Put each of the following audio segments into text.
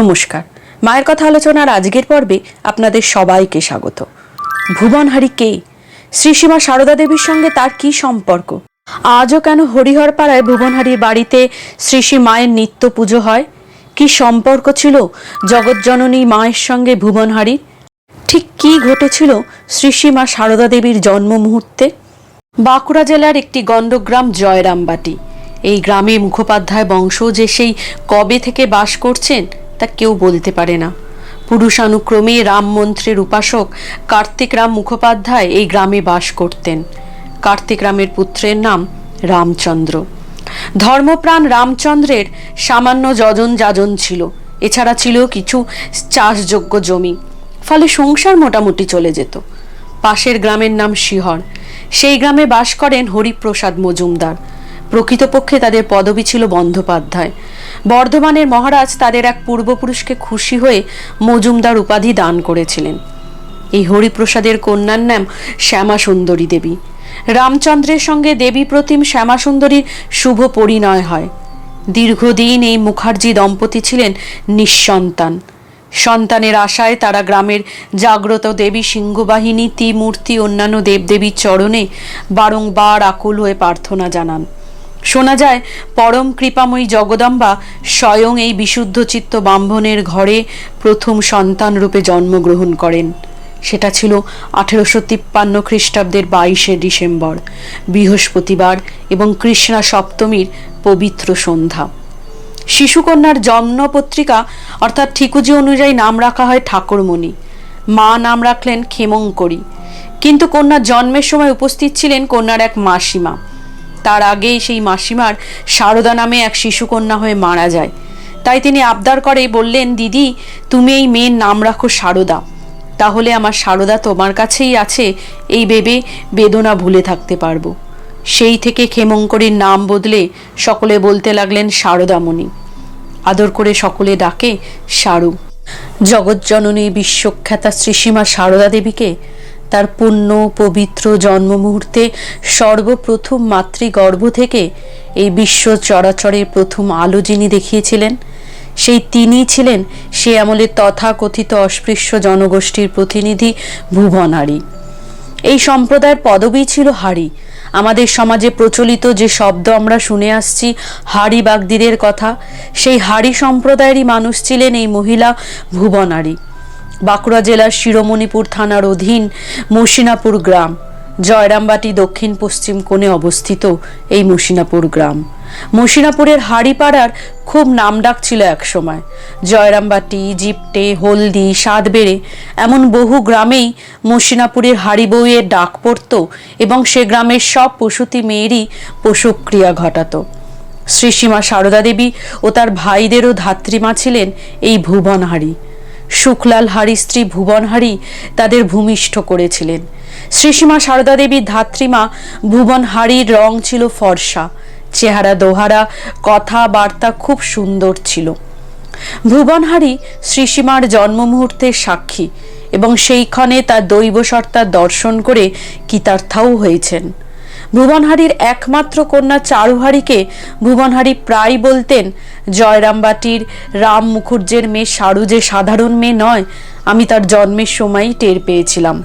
নমস্কার। মায়ের কথা আলোচনার আজকের পর্বে আপনাদের সবাইকে স্বাগত। ভুবনহারি কে? শ্রীসীমা সারদা দেবীর সঙ্গে তার কি সম্পর্ক? আজও কেন হরিহর পাড়ায় ভুবনহারির বাড়িতে শ্রীসী মায়ের নিত্য পুজো হয়? কি সম্পর্ক ছিল জগৎজননী মায়ের সঙ্গে ভুবনহারির ঠিক কি ঘটেছিল শ্রীসীমা সারদা দেবীর জন্ম মুহূর্তে? বাঁকুড়া জেলার একটি গণ্ডগ্রাম জয়রামবাটি। এই গ্রামে মুখোপাধ্যায় বংশ যে সেই কবে থেকে বাস করছেন? তা কেউ বলতে পারে না। পুরুষানুক্রমে রাম মন্ত্রের উপাসক কার্তিক রাম মুখোপাধ্যায় এই গ্রামে বাস করতেন। কার্তিক রামের পুত্রের নাম রামচন্দ্র। ধর্মপ্রাণ রামচন্দ্রের সামান্য যজন যাজন ছিল। এছাড়া ছিল কিছু চাষযোগ্য জমি। ফলে সংসার মোটামুটি চলে যেত। পাশের গ্রামের নাম শিহর। সেই গ্রামে বাস করেন হরিপ্রসাদ মজুমদার। প্রকৃতপক্ষে তাদের পদবি ছিল বন্দ্যোপাধ্যায়। বর্ধমানের মহারাজ তাদের এক পূর্বপুরুষকে খুশি হয়ে মজুমদার উপাধি দান করেছিলেন। এই হরিপ্রসাদের কন্যার নাম শ্যামা সুন্দরী দেবী। রামচন্দ্রের সঙ্গে দেবী প্রতিম শ্যামা সুন্দরীর শুভ পরিণয় হয়। দীর্ঘদিন এই মুখার্জি দম্পতি ছিলেন নিঃসন্তান। সন্তানের আশায় তারা গ্রামের জাগ্রত দেবী সিংহবাহিনী, ত্রিমূর্তি, অন্যান্য দেবদেবীর চরণে বারংবার আকুল হয়ে প্রার্থনা জানান। শোনা যায়, পরম কৃপাময়ী জগদম্বা স্বয়ং এই বিশুদ্ধ চিত্ত ব্রাহ্মণের ঘরে প্রথম সন্তান রূপে জন্মগ্রহণ করেন। সেটা ছিল আঠেরোশো তিপ্পান্ন খ্রিস্টাব্দের বাইশে ডিসেম্বর, বৃহস্পতিবার এবং কৃষ্ণা সপ্তমীর পবিত্র সন্ধ্যা। শিশুকন্যার জন্ম পত্রিকা, অর্থাৎ ঠিকুজি অনুযায়ী নাম রাখা হয় ঠাকুরমণি। মা নাম রাখলেন ক্ষেমঙ্করী। কিন্তু কন্যার জন্মের সময় উপস্থিত ছিলেন কন্যার এক মাসিমা। তার আগেই সেই মাসিমার সারদা নামে এক শিশুকন্যা হয়ে মারা যায়। তাই তিনি আবদার করে বললেন, দিদি, তুমি এই মেয়ের নাম রাখো সারদা। তাহলে আমার সারদা তোমার কাছেই আছে, এই ভেবে বেদনা ভুলে থাকতে পারব। সেই থেকে ক্ষেমঙ্করীর নাম বদলে সকলে বলতে লাগলেন সারদামণি। আদর করে সকলে ডাকে, সারু জগৎজননী বিশ্বখ্যাতা শ্রীসীমা সারদা দেবীকে তার পুণ্য, পবিত্র জন্ম মুহূর্তে সর্বপ্রথম মাতৃগর্ভ থেকে এই বিশ্ব চরাচরের প্রথম আলো যিনি দেখিয়েছিলেন, সেই তিনিই ছিলেন সে আমলে তথাকথিত অস্পৃশ্য জনগোষ্ঠীর প্রতিনিধি ভুবন ভুবনারী এই সম্প্রদায়ের পদবী ছিল হাড়ি আমাদের সমাজে প্রচলিত যে শব্দ আমরা শুনে আসছি হাড়ি বাগদিদের কথা, সেই হাড়ি সম্প্রদায়েরই মানুষ ছিলেন এই মহিলা ভুবনারী বাঁকুড়া জেলার শিরোমণিপুর থানার অধীন মসিনাপুর গ্রাম। জয়রামবাটি দক্ষিণ পশ্চিম কোণে অবস্থিত এই মসিনাপুর গ্রাম। মসিনাপুরের হাড়িপাড়ার খুব নামডাক ছিল একসময়। জয়রামবাটি, জিপটে, হলদি, সাতবেড়ে এমন বহু গ্রামেই মসিনাপুরের হাড়ি বউয়ের ডাক পড়ত এবং সে গ্রামের সব পশুতি মেয়েরই পশুক্রিয়া ঘটাতো। শ্রীসীমা সারদা দেবী ও তার ভাইদেরও ধাত্রীমা ছিলেন এই ভুবনহারি। শুক্লাল হারি, স্ত্রী ভুবনহারি তাদের ভূমিষ্ঠ করেছিলেন। শ্রীসীমা সারদা দেবীর ধাত্রীমা ভুবনহারির রং ছিল ফর্সা। চেহারা, দোহারা, কথাবার্তা খুব সুন্দর ছিল। ভুবনহারি শ্রীসীমার জন্ম মুহূর্তের সাক্ষী এবং সেইখানে তার দৈব সত্তার দর্শন করে কৃতার্থাও হয়েছেন। ভুবনহারির একমাত্র কন্যা চারুহারিকে ভুবনহারি প্রায় বলতেন, জয়রামবাটির রাম মুখুর্জের মেয়ে সারু যে সাধারণ মেয়ে নয়, আমি তার জন্মের সময়ই টের পেয়েছিলাম।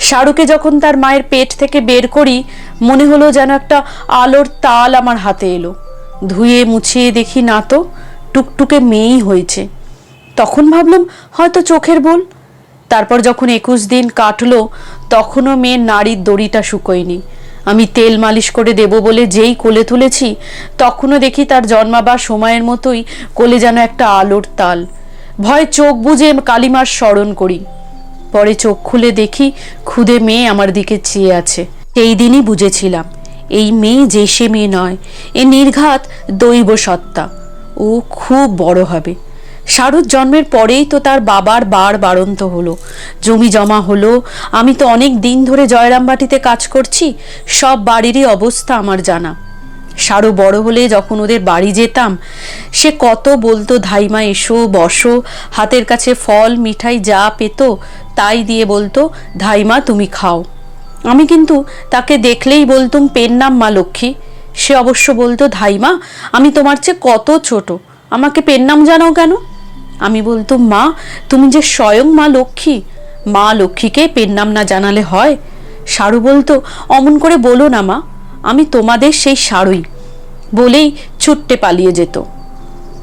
শাহরুকে যখন তার মায়ের পেট থেকে বের করি, মনে হলো যেন একটা আলোর তাল আমার হাতে এলো। ধুয়ে মুছিয়ে দেখি না তো, টুকটুকে মেয়েই হয়েছে। তখন ভাবলাম, হয়তো চোখের বল। তারপর যখন একুশ দিন কাটলো, তখনও মেয়ের নারীর দড়িটা শুকোয়নি। আমি তেল মালিশ করে দেব বলে যেই কোলে তুলেছি, তখনও দেখি তার জন্মাবার সময়ের মতোই কোলে যেন একটা আলোর তাল। ভয় চোখ বুজে কালিমার স্মরণ করি। পরে চোখ খুলে দেখি খুদে মেয়ে আমার দিকে চেয়ে আছে। সেই দিনই বুঝেছিলাম, এই মেয়ে যে সে মেয়ে নয়, এ নির্ঘাত দৈব সত্তা ও খুব বড় হবে। শারুর জন্মের পরেই তো তার বাবার বার বাড়ন্ত হলো। জমি জমা হলো, আমি তো অনেক দিন ধরে জয়রামবাটিতে কাজ করছি, সব বাড়িরই অবস্থা আমার জানা। সারো বড় হলে যখন ওদের বাড়ি যেতাম, সে কত বলতো, ধাইমা, এসো, বসো, হাতের কাছে ফল, মিঠাই যা পেত, তাই দিয়ে বলতো, ধাইমা, তুমি খাও। আমি কিন্তু তাকে দেখলেই বলতুম, পেন নাম মা লক্ষ্মী। সে অবশ্য বলতো, ধাইমা, আমি তোমার চেয়ে কত ছোট, আমাকে পেন নাম জানাও কেন? আমি বলতো, মা, তুমি যে স্বয়ং মা লক্ষ্মী, মা লক্ষ্মীকে পেন নাম না জানালে হয়? সারু বলতো, অমন করে বলো না মা, আমি তোমাদের সেই সারুই। বলেই ছুট্টে পালিয়ে যেত।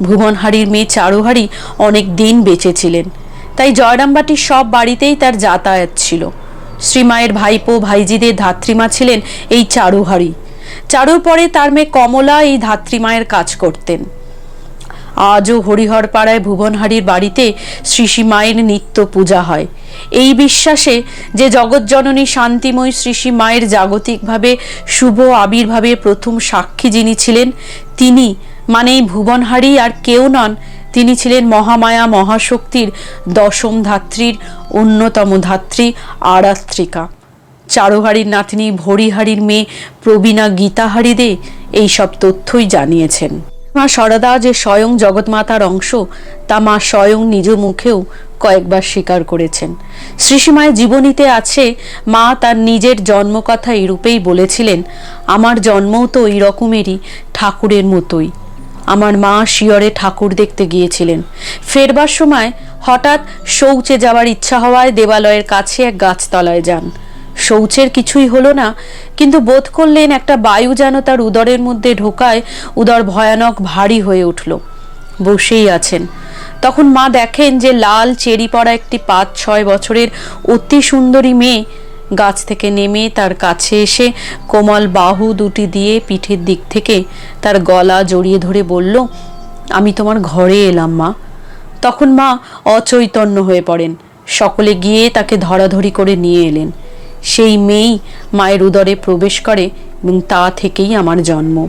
ভুবনহারির মেয়ে চারুহারি অনেক দিন বেঁচেছিলেন তাই জয়রামবাটির সব বাড়িতেই তার যাতায়াত ছিল। শ্রীমায়ের ভাইপো, ভাইজিদের ধাত্রীমা ছিলেন এই চারুহারি। চারুর পরে তার মেয়ে কমলা এই ধাত্রীমায়ের কাজ করতেন। আজও হরিহর পাড়ায় ভুবনহারির বাড়িতে শ্রীশ্রী মায়ের নিত্য পূজা হয়। এই বিশ্বাসে যে জগৎজননী শান্তিময়ী শ্রীশ্রী মায়ের জাগতিকভাবে শুভ আবির্ভাবের প্রথম সাক্ষী যিনি ছিলেন, তিনি মানে ভুবনহারি আর কেউ নন, তিনি ছিলেন মহামায়া মহাশক্তির দশম ধাত্রীর অন্যতম ধাত্রী আরাত্রিকা। চারুহারির নাতনি ভরিহারির মেয়ে প্রবীণা গীতাহারি দে এইসব তথ্যই জানিয়েছেন। মা সরদা যে স্বয়ং জগৎমাতার অংশ, তা মা স্বয়ং নিজ মুখেও কয়েকবার স্বীকার করেছেন। শ্রীসীমায় জীবনীতে আছে, মা তার নিজের জন্মকথা এরূপেই বলেছিলেন, আমার জন্মও তো এই রকমেরই ঠাকুরের মতোই। আমার মা শিয়রে ঠাকুর দেখতে গিয়েছিলেন। ফেরবার সময় হঠাৎ শৌচে যাওয়ার ইচ্ছা হওয়ায় দেবালয়ের কাছে এক গাছতলায় যান। শৌচের কিছুই হলো না, কিন্তু বোধ করলেন একটা বায়ু যেন তার উদরের মধ্যে ঢোকায় উদর ভয়ানক ভারী হয়ে উঠল। বসেই আছেন। তখন মা দেখেন যে লাল চেরি পড়া একটি পাঁচ ছয় বছরের অতি সুন্দরী মেয়ে গাছ থেকে নেমে তার কাছে এসে কোমল বাহু দুটি দিয়ে পিঠের দিক থেকে তার গলা জড়িয়ে ধরে বলল, আমি তোমার ঘরে এলাম মা। তখন মা অচৈতন্য হয়ে পড়েন। সকলে গিয়ে তাকে ধরাধরি করে নিয়ে এলেন। সেই মেয়েই মায়ের উদরে প্রবেশ করে এবং তা থেকেই আমার জন্ম।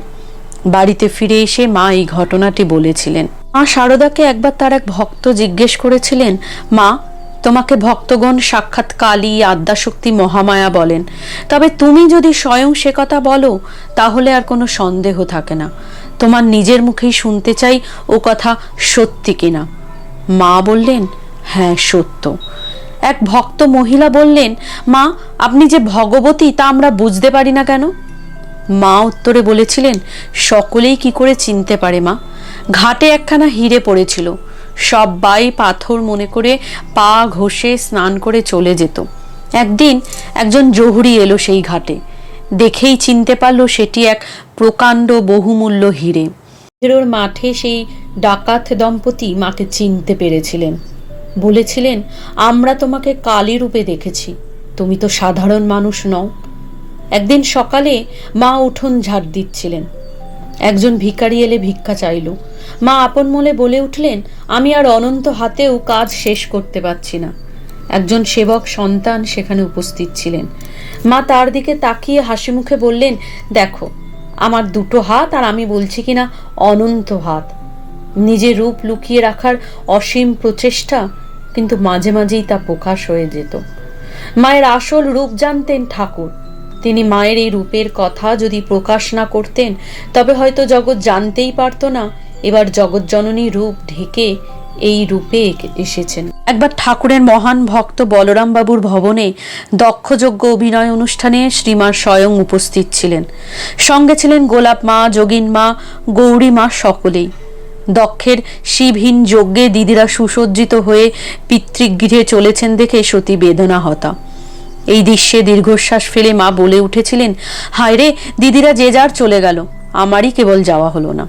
বাড়িতে ফিরে এসে মা এই ঘটনাটি বলেছিলেন। মা শারদাকে একবার তার এক ভক্ত জিজ্ঞেস করেছিলেন, মা, তোমাকে ভক্তগণ সাক্ষাৎ কালী, আদ্যাশক্তি, মহামায়া বলেন। তবে তুমি যদি স্বয়ং সে কথা বলো, তাহলে আর কোনো সন্দেহ থাকে না। তোমার নিজের মুখেই শুনতে চাই ও কথা সত্যি কিনা। মা বললেন হ্যাঁ সত্য। এক ভক্ত মহিলা বললেন, মা, আপনি যে ভগবতী, তা আমরা বুঝতে পারি না কেন? মা উত্তরে বলেছিলেন, সকলেই কি করে চিনতে পারে, মা? ঘাটে একখানা হিরে পড়েছিল। সবাই পাথর মনে করে পা ঘষে স্নান করে চলে যেত। একদিন একজন জহুরি এলো সেই ঘাটে। দেখেই চিনতে পারল সেটি এক প্রকাণ্ড বহুমূল্য হিরে। হিরোর মাঠে সেই ডাকাত দম্পতি মাকে চিনতে পেরেছিলেন। বলেছিলেন, আমরা তোমাকে কালী রূপে দেখেছি। তুমি তো সাধারণ মানুষ নও। একদিন সকালে মা উঠোন ঝাড় দিচ্ছিলেন। একজন ভিকারি এলে ভিক্ষা চাইল। মা আপন মনে বলে উঠলেন, আমি আর অনন্ত হাতেও কাজ শেষ করতে পারছি না। একজন সেবক সন্তান সেখানে উপস্থিত ছিলেন। মা তার দিকে তাকিয়ে হাসি মুখে বললেন, দেখো, আমার দুটো হাত আর আমি বলছি কিনা অনন্ত হাত। নিজের রূপ লুকিয়ে রাখার অসীম প্রচেষ্টা কিন্তু মাঝে মাঝেই তা প্রকাশ হয়ে যেত। মায়ের আসল রূপ জানতেন ঠাকুর। তিনি মায়ের এই রূপের কথা যদি প্রকাশ না করতেন, তবে হয়তো জগৎ জানতেই পারত না, এবার জগৎ জননী রূপ ঢেকে এই রূপে এসেছেন। একবার ঠাকুরের মহান ভক্ত বলরাম বাবুর ভবনে দক্ষযোগ্য অভিনয় অনুষ্ঠানে শ্রীমা স্বয়ং উপস্থিত ছিলেন। সঙ্গে ছিলেন গোলাপ মা, যোগিন মা, গৌরী মা সকলেই। দক্ষের শিবহীন যজ্ঞে দিদিরা সুসজ্জিত হয়ে পিতৃগৃহে চলেছেন দেখে সতী বেদনা হতা এই দৃশ্যে দীর্ঘশ্বাস ফেলে মা বলে উঠেছিলেন, হায় রে, দিদিরা যে যার চলে গেল, আমারই কেবল যাওয়া হলো না।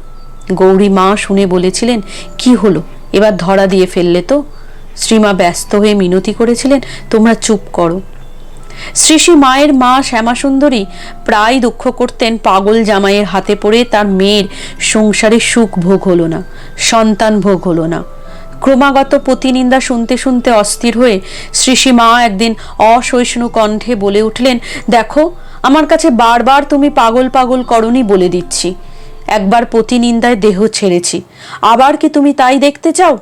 গৌরী মা শুনে বলেছিলেন, কি হলো? এবার ধরা দিয়ে ফেললে তো? শ্রীমা ব্যস্ত হয়ে মিনতি করেছিলেন, তোমরা চুপ করো। শ্রী শ্রী মায়ের মা শ্যামাসুন্দরী প্রায় দুঃখ করতেন পাগল জামাইয়ের হাতে পড়ে তার মেয়ের সংসারে সুখ ভোগ হলো না, সন্তান ভোগ হলো না। ক্রমাগত প্রতিনিন্দা শুনতে শুনতে অস্থির হয়ে শ্রী মা একদিন অসহিষ্ণু কণ্ঠে বলে উঠলেন, দেখো, আমার কাছে বারবার তুমি পাগল পাগল করনি বলে দিচ্ছি। একবার প্রতিনিন্দায় দেহ ছেড়েছি। আবার কি তুমি তাই দেখতে চাও?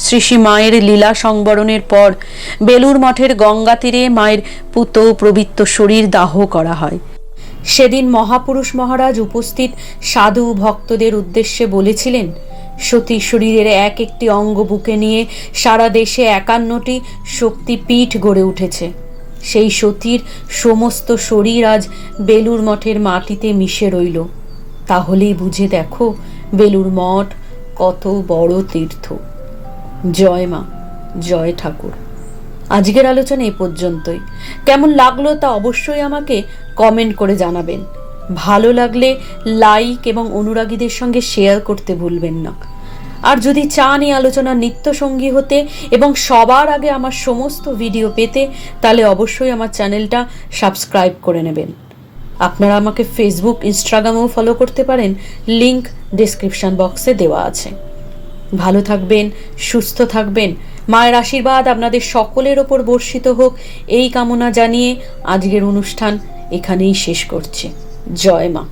শ্রী মায়ের লীলা সংবরণের পর বেলুর মঠের গঙ্গা তীরে মায়ের পুত প্রবৃত্ত শরীর দাহ করা হয়। সেদিন মহাপুরুষ মহারাজ উপস্থিত সাধু ভক্তদের উদ্দেশ্যে বলেছিলেন, সতী শরীরের এক একটি অঙ্গ বুকে নিয়ে সারা দেশে একান্নটি শক্তিপীঠ গড়ে উঠেছে। সেই সতীর সমস্ত শরীর আজ বেলুর মঠের মাটিতে মিশে রইল। তাহলেই বুঝে দেখো বেলুর মঠ কত বড় তীর্থ। জয় মা, জয় ঠাকুর। আজকের আলোচনা এ পর্যন্তই। কেমন লাগল তা অবশ্যই আমাকে কমেন্ট করে জানাবেন। ভালো লাগলে লাইক এবং অনুরাগীদের সঙ্গে শেয়ার করতে ভুলবেন না। আর যদি চান এই আলোচনার নিত্য সঙ্গী হতে এবং সবার আগে আমার সমস্ত ভিডিও পেতে, তাহলে অবশ্যই আমার চ্যানেলটা সাবস্ক্রাইব করে নেবেন। আপনারা আমাকে ফেসবুক ইনস্টাগ্রামেও ফলো করতে পারেন। লিংক ডিসক্রিপশন বক্সে দেওয়া আছে। ভালো থাকবেন, সুস্থ থাকবেন। মায়ের আশীর্বাদ আপনাদের সকলের ওপর বর্ষিত হোক। এই কামনা জানিয়ে আজকের অনুষ্ঠান এখানেই শেষ করছে। জয় মা।